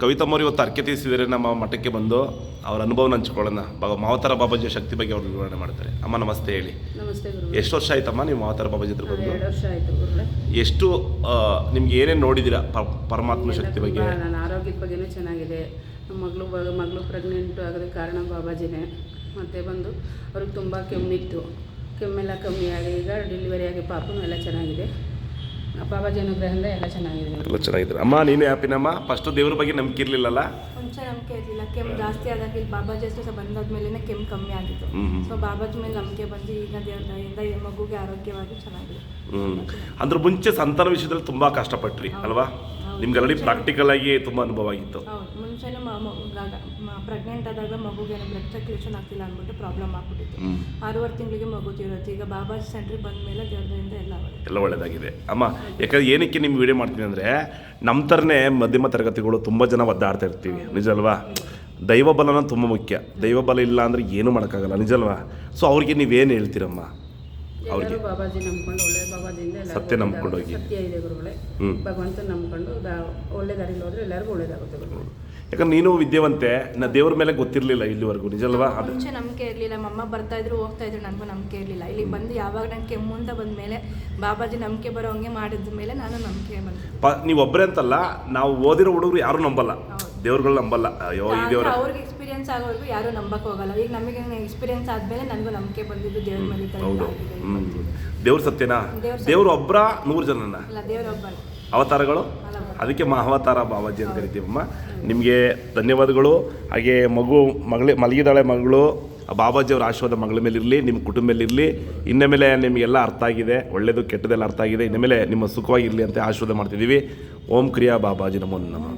ಕವಿತಮ್ಮವ್ರು ಇವತ್ತು ಅರ್ಕೆ ತೀರಿಸಿದರೆ ನಮ್ಮ ಮಠಕ್ಕೆ ಬಂದು ಅವರ ಅನುಭವನ ಹಂಚ್ಕೊಳ್ಳೋಣ. ಬಾಬಾ ಮಾವತಾರ ಬಾಬಾಜಿ ಶಕ್ತಿ ಬಗ್ಗೆ ಅವ್ರು ವಿವರಣೆ ಮಾಡ್ತಾರೆ. ಅಮ್ಮ ನಮಸ್ತೆ ಹೇಳಿ. ನಮಸ್ತೆ ಎಷ್ಟು ವರ್ಷ ಆಯ್ತಮ್ಮ ನೀವು ಮಾವತಾರ ಬಾಬಾಜಿ ಹತ್ರ ಬಂದು? ವರ್ಷ ಆಯಿತು ಗುರುಗಳೇ. ಎಷ್ಟು ನಿಮ್ಗೆ ಏನೇನು ನೋಡಿದ್ದೀರಾ ಪರಮಾತ್ಮ ಶಕ್ತಿ ಬಗ್ಗೆ? ನನ್ನ ಆರೋಗ್ಯದ ಬಗ್ಗೆನೂ ಚೆನ್ನಾಗಿದೆ. ನಮ್ಮ ಮಗಳು ಮಗಳು ಪ್ರೆಗ್ನೆಂಟ್ ಆಗೋದಕ್ಕೆ ಕಾರಣ ಬಾಬಾಜಿನೇ. ಮತ್ತೆ ಬಂದು ಅವ್ರಿಗೆ ತುಂಬ ಕೆಮ್ಮಿತ್ತು. ಕೆಮ್ಮೆಲ್ಲ ಕಮ್ಮಿಯಾಗಿ ಈಗ ಡೆಲಿವರಿ ಆಗಿ ಪಾಪನೂ ಎಲ್ಲ ಚೆನ್ನಾಗಿದೆ. ಬಾಬಾಜಿ ಅನುಗ್ರಹದಿಂದ ಎಲ್ಲ ಚೆನ್ನಾಗಿದೆ. ಎಲ್ಲ ಚೆನ್ನಾಗಿದ್ದಾರೆ. ಅಮ್ಮ ನೀನು ಹ್ಯಾಪಿನಮ್ಮ ಫಸ್ಟು ದೇವ್ರ ಬಗ್ಗೆ ನಂಬಿಕೆ ಇರಲಿಲ್ಲಲ್ಲ? ಮುಂಚೆ ನಂಬಿಕೆ ಇರಲಿಲ್ಲ. ಕೆಮ್ಮು ಜಾಸ್ತಿ ಆದಾಗ ಇಲ್ಲಿ ಬಾಬಾಜಿ ಹತ್ರ ಬಂದಾದ್ಮೇಲೆ ಕೆಮ್ಮು ಕಮ್ಮಿ ಆಗಿತ್ತು. ಸೊ ಬಾಬಾಜಿ ಮೇಲೆ ನಂಬಿಕೆ ಬಂದು ಈಗ ದೇವ್ರ ದಯೆಯಿಂದ ಈ ಮಗುಗೆ ಆರೋಗ್ಯವಾಗಿ ಚೆನ್ನಾಗಿದೆ. ಹ್ಞೂ ಅದ್ರ ಮುಂಚೆ ಸಂತಾನ ವಿಷಯದಲ್ಲಿ ತುಂಬ ಕಷ್ಟಪಟ್ರಿ ಅಲ್ವಾ? ನಿಮ್ಗೆ ಆಲ್ರೆಡಿ ಪ್ರಾಕ್ಟಿಕಲ್ ಆಗಿ ತುಂಬ ಅನುಭವ ಆಗಿತ್ತು. ಮುಂಚೆನೂ ಪ್ರೆಗ್ನೆಂಟ್ ಆದಾಗ ಮಗುಗೆ ಬ್ಲಡ್ ಸರ್ಕ್ಯುಲೇಷನ್ ಆಗ್ತಿಲ್ಲ ಅಂದ್ಬಿಟ್ಟು ಪ್ರಾಬ್ಲಮ್ ಆಗ್ಬಿಟ್ಟಿತ್ತು. ಆರೂವರೆ ತಿಂಗಳಿಗೆ ಮಗು ತೀರುತ್ತೆ. ಈಗ ಬಾಬಾಜಿ ಸೆಂಟ್ರಿಗೆ ಬಂದ ಮೇಲೆ ದೇವರಿಂದ ಎಲ್ಲ ಎಲ್ಲ ಒಳ್ಳೆಯದಾಗಿದೆ ಅಮ್ಮ ಯಾಕಂದ್ರೆ ಏನಕ್ಕೆ ನಿಮ್ಗೆ ವಿಡಿಯೋ ಮಾಡ್ತೀನಿ ಅಂದರೆ ನಮ್ಮ ಥರನೇ ಮಧ್ಯಮ ತರಗತಿಗಳು ತುಂಬ ಜನ ಒದ್ದಾಡ್ತಾ ಇರ್ತೀವಿ. ನಿಜ ಅಲ್ವಾ? ದೈವ ಬಲನ ತುಂಬ ಮುಖ್ಯ. ದೈವ ಬಲ ಇಲ್ಲ ಅಂದರೆ ಏನೂ ಮಾಡೋಕ್ಕಾಗಲ್ಲ. ನಿಜಲ್ವಾ ಸೊ ಅವ್ರಿಗೆ ನೀವೇನು ಹೇಳ್ತೀರಮ್ಮ? ಅವ್ರಿಗೆ. ಬಾಬಾಜಿ ನಂಬ್ಕೊಂಡು ಒಳ್ಳೆ ಬಾಬಾಜಿಯಿಂದ ಸತ್ಯ ನಂಬ್ಕೊಂಡು ಹೋಗಿ. ಸತ್ಯ ಇದೆ ಗುರುಗಳೇ. ಹ್ಞೂ ಭಗವಂತ ನಂಬ್ಕೊಂಡು ಒಳ್ಳೆ ದಾರಿಲಿ ಹೋದ್ರೆ ಎಲ್ಲರಿಗೂ ಒಳ್ಳೇದಾಗುತ್ತೆ ಗುರುಗಳೇ. ಯಾಕಂದ್ರೆ ನೀನು ವಿದ್ಯಾವಂತೆ ನಾ ದೇವ್ರ ಮೇಲೆ ಗೊತ್ತಿರಲಿಲ್ಲ ಇಲ್ಲಿವರೆಗೂ ನಿಜಲ್ವಾ ಅದು ಮುಂಚೆ ನಂಬಿಕೆ ಇರಲಿಲ್ಲ ಮಮ್ಮ ಬರ್ತಾ ಇದ್ರು ಹೋಗ್ತಾ ಇದ್ರು ನನಗೂ ನಂಬಿಕೆ ಇರಲಿಲ್ಲ. ಇಲ್ಲಿ ಬಂದು ಯಾವಾಗ ನಂಗೆ ಕೆಮ್ಮು ಅಂತ ಬಂದ ಮೇಲೆ ಬಾಬಾಜಿ ನಂಬಿಕೆ ಬರೋ ಹಂಗೆ ಮಾಡಿದ ಮೇಲೆ ನಾನು ನಂಬಿಕೆ ಬಂದೆ ಪ ನೀವು ಒಬ್ಬರೇ ಅಂತಲ್ಲ ನಾವು ಓದಿರೋ ಹುಡುಗರು ಯಾರೂ ನಂಬಲ್ಲ. ದೇವ್ರುಗಳು ನಂಬಲ್ಲ. ಅಯ್ಯೋ ಈ ದೇವ್ರ ಅವ್ರಿಗೆ ಎಕ್ಸ್ಪೀರಿಯನ್ಸ್ ಆಗೋರ್ಗು ಯಾರು ನಂಬಕ್ ಹೋಗಲ್ಲ. ಈಗ ನಮಗೆ ಎಕ್ಸ್ಪೀರಿಯನ್ಸ್ ಆದ್ಮೇಲೆ ನನಗೂ ನಂಬಿಕೆ ಬಂದಿದ್ದು ದೇವ್ರ ಮೇಲೆ ಈ ಥರ ಹೌದು. ಎಲ್ಲ ಆಗಿದೆ, ಹ್ಞೂ ಬಂದಿದೆ. ದೇವ್ರ ಸತ್ಯನಾ? ದೇವ್ರ ಸತ್ಯ. ದೇವ್ರು ಒಬ್ಬರ ನೂರು ಜನನ. ಅಲ್ಲ ದೇವರೊಬ್ಬನು ಅವತಾರಗಳು? ಅದಕ್ಕೆ ಮಹಾವತಾರ ಬಾಬಾಜಿ ಅಂತ ಕರಿತೀವಮ್ಮ. ನಿಮಗೆ ಧನ್ಯವಾದಗಳು. ಹಾಗೆ ಮಗು ಮಗಳ ಮಲಗಿದಾಳೆ ಮಗಳು ಆ ಬಾಬಾಜಿ ಅವರ ಆಶೀರ್ವಾದ ಮಗಳ ಮೇಲೆ ಇರಲಿ ನಿಮ್ಮ ಕುಟುಂಬ ಮೇಲೆ ಇರಲಿ ಇನ್ನ ಮೇಲೆ ನಿಮಗೆಲ್ಲ ಅರ್ಥ ಆಗಿದೆ. ಒಳ್ಳೆಯದು ಕೆಟ್ಟದೆಲ್ಲ ಅರ್ಥ ಆಗಿದೆ. ಇನ್ನ ಮೇಲೆ ನಿಮ್ಮ ಸುಖವಾಗಿರಲಿ ಅಂತ ಆಶೀರ್ವಾದ ಮಾಡ್ತಿದ್ದೀವಿ. ಓಂ ಕ್ರಿಯಾ ಬಾಬಾಜಿ ನಮೋ ನಮಃ.